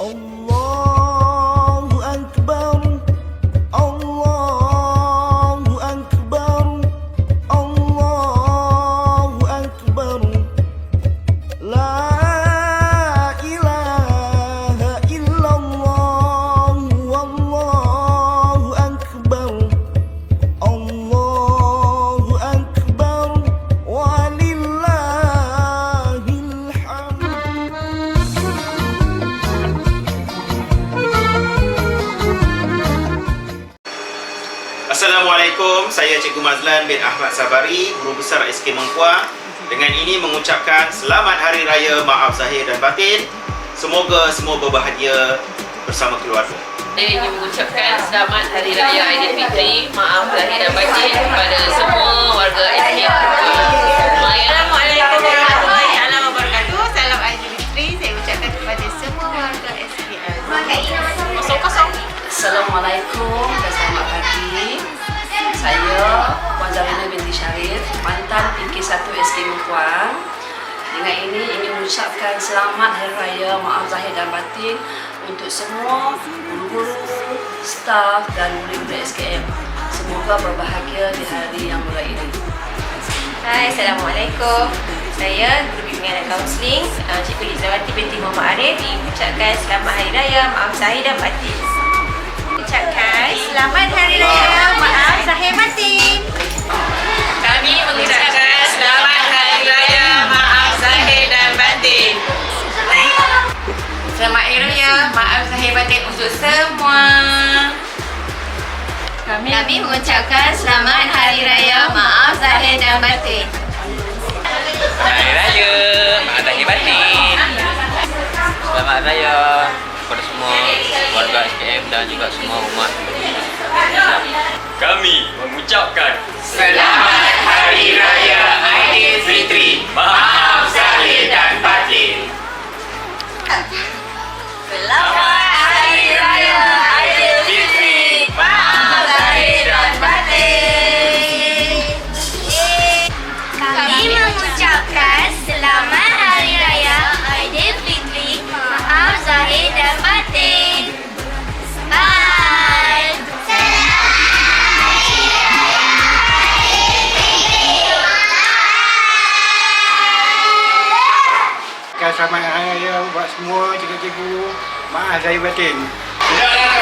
Allah Assalamualaikum, saya Cikgu Mazlan bin Ahmad Sabari, Guru Besar SK Mengkuang. Dengan ini mengucapkan Selamat Hari Raya Maaf Zahir dan Batin. Semoga semua berbahagia bersama keluarga. Saya ingin mengucapkan selamat Hari Raya Aidilfitri, maaf lahir dan batin kepada semua warga SK Assalamualaikum warahmatullahi wabarakatuh. Salam Aidilfitri. Saya ucapkan kepada semua warga SPL. Kosong-kosong. Assalamualaikum. Saya Puan Zarina binti Syarif, mantan PK1 SK Mengkuang. Dengan ini ingin mengucapkan selamat Hari Raya Maaf Zahir dan Batin untuk semua guru-guru, staf dan murid-murid SKM. Semoga berbahagia di hari yang mulia ini. Hai, Assalamualaikum. Saya Guru Bimbingan dan Kaunseling uh, Cikgu Lizawati binti Muhammad Arif mengucapkan selamat Hari Raya Maaf Zahir dan Batin. Ucapkan selamat Hari Raya Zahir Batin. Kami mengucapkan selamat Hari Raya Maaf Zahir dan Batin. Selamat Hari Raya Maaf Zahir Batin untuk semua. Kami, Kami mengucapkan selamat Hari Raya Maaf Zahir dan Batin. Hari Raya Maaf Zahir Batin Selamat Hari Raya kepada semua warga SPM dan juga semua umat Kami mengucapkan Selamat Hari Raya Aidilfitri Maaf Zahir dan Batin Selamat Hari Raya Aidilfitri. Maaf Zahir dan Batin. Kami mengucapkan selamat Hari Raya Aidilfitri. Maaf Zahir dan Batin. Kan selamat hari raya buat semua cikgu-cikgu. Maaf saya batin. Hendaklah kamu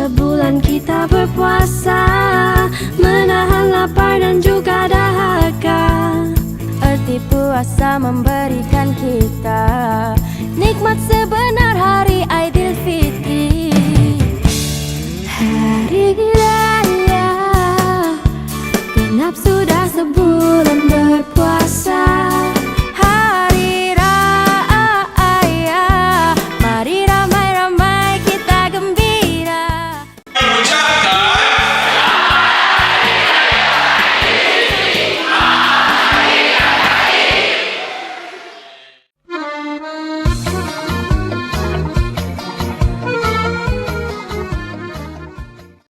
sebulan kita berpuasa Menahan lapar dan juga dahaga. Erti puasa memberikan kita Nikmat sebenar hari Aidilfitri Hari Raya Genap sudah sebulan berpuasa